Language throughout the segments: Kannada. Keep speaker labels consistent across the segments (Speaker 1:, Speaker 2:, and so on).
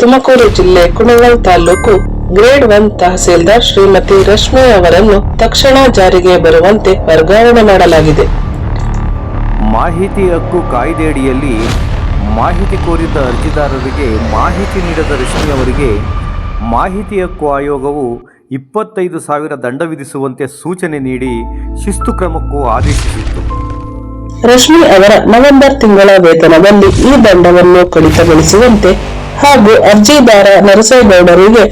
Speaker 1: ತುಮಕೂರು ಜಿಲ್ಲೆ ಕುಣಗಲ್ ತಾಲೂಕು ಗ್ರೇಡ್ ಒನ್ ತಹಸೀಲ್ದಾರ್ ಶ್ರೀಮತಿ ರಶ್ಮಿ ಅವರನ್ನು ತಕ್ಷಣ ಜಾರಿಗೆ ಬರುವಂತೆ ವರ್ಗಾವಣೆ ಮಾಡಲಾಗಿದೆ.
Speaker 2: ಮಾಹಿತಿ ಹಕ್ಕು ಕಾಯ್ದೆಯಡಿಯಲ್ಲಿ ಮಾಹಿತಿ ಕೋರಿದ ಅರ್ಜಿದಾರರಿಗೆ ಮಾಹಿತಿ ನೀಡದ ರಶ್ಮಿ ಅವರಿಗೆ ಮಾಹಿತಿ ಹಕ್ಕು ಆಯೋಗವು ಇಪ್ಪತ್ತೈದು ಸಾವಿರ ದಂಡ ವಿಧಿಸುವಂತೆ ಸೂಚನೆ ನೀಡಿ ಶಿಸ್ತು ಕ್ರಮಕ್ಕೂ ಆದೇಶಿಸಿತ್ತು.
Speaker 1: ರಶ್ಮಿ ಅವರ ನವೆಂಬರ್ ತಿಂಗಳ ವೇತನದಲ್ಲಿ ಈ ದಂಡವನ್ನು ಕಡಿತಗೊಳಿಸುವಂತೆ ಹಾಗೂ ಅರ್ಜಿದಾರ ನರಸೇಗೌಡರಿಗೆ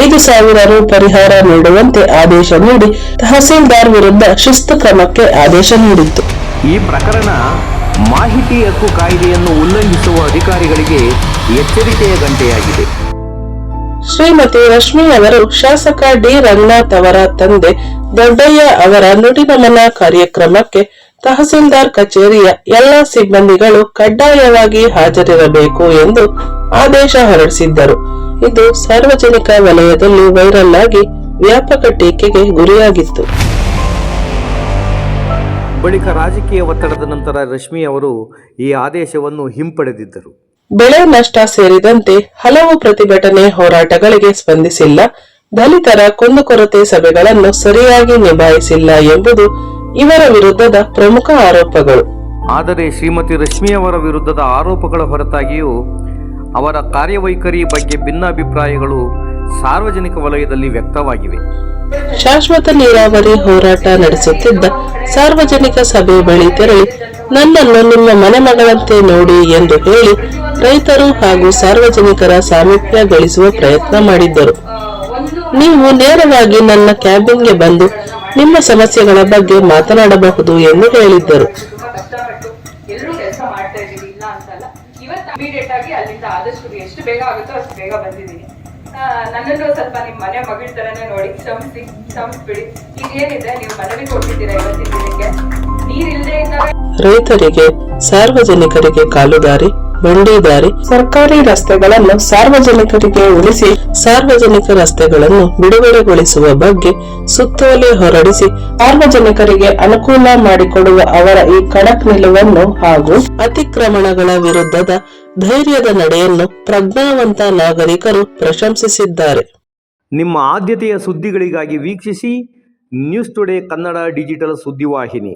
Speaker 1: ಐದು ಸಾವಿರ ರು ಪರಿಹಾರ ನೀಡುವಂತೆ ಆದೇಶ ನೀಡಿ ತಹಸೀಲ್ದಾರ್ ವಿರುದ್ಧ ಶಿಸ್ತು ಕ್ರಮಕ್ಕೆ ಆದೇಶ ನೀಡಿತ್ತು.
Speaker 2: ಈ ಪ್ರಕರಣ ಮಾಹಿತಿ ಹಕ್ಕು ಕಾಯ್ದೆಯನ್ನು ಉಲ್ಲಂಘಿಸುವ ಅಧಿಕಾರಿಗಳಿಗೆ ಎಚ್ಚರಿಕೆಯ ಗಂಟೆಯಾಗಿದೆ.
Speaker 1: ಶ್ರೀಮತಿ ರಶ್ಮಿ ಅವರು ಶಾಸಕ ಡಿ ರಂಗನಾಥ್ ಅವರ ತಂದೆ ದೊಡ್ಡಯ್ಯ ಅವರ ನುಡಿನಮನ ಕಾರ್ಯಕ್ರಮಕ್ಕೆ ತಹಸೀಲ್ದಾರ್ ಕಚೇರಿಯ ಎಲ್ಲ ಸಿಬ್ಬಂದಿಗಳು ಕಡ್ಡಾಯವಾಗಿ ಹಾಜರಿರಬೇಕು ಎಂದು ಆದೇಶ ಹೊರಡಿಸಿದ್ದರು. ಇದು ಸಾರ್ವಜನಿಕ ವಲಯದಲ್ಲಿ ವೈರಲ್ ಆಗಿ ವ್ಯಾಪಕ ಟೀಕೆಗೆ ಗುರಿಯಾಗಿತ್ತು.
Speaker 2: ಬಳಿಕ ರಾಜಕೀಯ ಒತ್ತಡದ ನಂತರ ರಶ್ಮಿ ಅವರು ಈ ಆದೇಶವನ್ನು ಹಿಂಪಡೆದಿದ್ದರು.
Speaker 1: ಬೆಳೆ ನಷ್ಟ ಸೇರಿದಂತೆ ಹಲವು ಪ್ರತಿಭಟನೆ ಹೋರಾಟಗಳಿಗೆ ಸ್ಪಂದಿಸಿಲ್ಲ. ದಲಿತರ ಕುಂದುಕೊರತೆ ಸಭೆಗಳನ್ನು ಸರಿಯಾಗಿ ನಿಭಾಯಿಸಿಲ್ಲ ಎಂಬುದು ಇವರ ವಿರುದ್ಧದ ಪ್ರಮುಖ ಆರೋಪಗಳು.
Speaker 2: ಆದರೆ ಶ್ರೀಮತಿ ರಶ್ಮಿಯವರ ವಿರುದ್ಧದ ಆರೋಪಗಳ ಹೊರತಾಗಿಯೂ ಅವರ ಕಾರ್ಯವೈಖರಿ ಬಗ್ಗೆ ಭಿನ್ನಾಭಿಪ್ರಾಯಗಳು ಸಾರ್ವಜನಿಕ ವಲಯದಲ್ಲಿ ವ್ಯಕ್ತವಾಗಿವೆ.
Speaker 1: ಶಾಶ್ವತ ನೀರಾವರಿ ಹೋರಾಟ ನಡೆಸುತ್ತಿದ್ದ ಸಾರ್ವಜನಿಕ ಸಭೆ ಬಳಿ ತೆರಳಿ ನನ್ನನ್ನು ನಿಮ್ಮ ಮನೆ ಮಗಳಂತೆ ನೋಡಿ ಎಂದು ಹೇಳಿ ರೈತರು ಹಾಗೂ ಸಾರ್ವಜನಿಕರ ಸಾಮೀಪ್ಯ ಗಳಿಸುವ ಪ್ರಯತ್ನ ಮಾಡಿದ್ದರು. ನೀವು ನೇರವಾಗಿ ನನ್ನ ಕ್ಯಾಬಿನ್ಗೆ ಬಂದು ನಿಮ್ಮ ಸಮಸ್ಯೆಗಳ ಬಗ್ಗೆ ಮಾತನಾಡಬಹುದು ಎಂದು ಹೇಳಿದ್ದರು.
Speaker 3: ಎಲ್ಲರೂ ಕೆಲಸ ಮಾಡ್ತಾ ಇಲ್ಲ ಅಂತಲ್ಲ. ಇವತ್ತು ಇಮಿಡಿಯೇಟ್ ಆಗಿ ಅಲ್ಲಿಂದ ಆದಷ್ಟು ಎಷ್ಟು ಬೇಗ ಆಗುತ್ತೋ ಅಷ್ಟು ಬೇಗ ಬಂದಿದ್ದೀನಿ. ನನ್ನನ್ನು ಸ್ವಲ್ಪ ನಿಮ್ ಮನೆ ಮಗಳ ತರನೇ ನೋಡಿ ಕ್ಷಮಿಸಿ ಕ್ಷಮಿಸ್ಬಿಡಿ. ಈಗ ಏನಿದೆ ನೀವು ಮನವಿ ಕೊಟ್ಟಿದ್ದೀರಾ ಇವತ್ತಿನ ದಿನಕ್ಕೆ? ನೀರಿಲ್ಲದೆ ಇದ್ದಾಗ
Speaker 1: ರೈತರಿಗೆ ಸಾರ್ವಜನಿಕರಿಗೆ ಕಾಲುದಾರಿ. ಬಂಡಿದಾರಿ ಸರ್ಕಾರಿ ರಸ್ತೆಗಳನ್ನು ಸಾರ್ವಜನಿಕರಿಗೆ ಉಳಿಸಿ, ಸಾರ್ವಜನಿಕ ರಸ್ತೆಗಳನ್ನು ಬಿಡುಗಡೆಗೊಳಿಸುವ ಬಗ್ಗೆ ಸುತ್ತೋಲೆ ಹೊರಡಿಸಿ, ಸಾರ್ವಜನಿಕರಿಗೆ ಅನುಕೂಲ ಮಾಡಿಕೊಡುವ ಅವರ ಈ ಖಡಕ್ ನಿಲುವನ್ನು ಹಾಗೂ ಅತಿಕ್ರಮಣಗಳ ವಿರುದ್ಧದ ಧೈರ್ಯದ ನಡೆಯನ್ನು ಪ್ರಜ್ಞಾವಂತ ನಾಗರಿಕರು ಪ್ರಶಂಸಿಸಿದ್ದಾರೆ.
Speaker 2: ನಿಮ್ಮ ಆದ್ಯತೆಯ ಸುದ್ದಿಗಳಿಗಾಗಿ ವೀಕ್ಷಿಸಿ ನ್ಯೂಸ್ ಟುಡೇ ಕನ್ನಡ ಡಿಜಿಟಲ್ ಸುದ್ದಿವಾಹಿನಿ.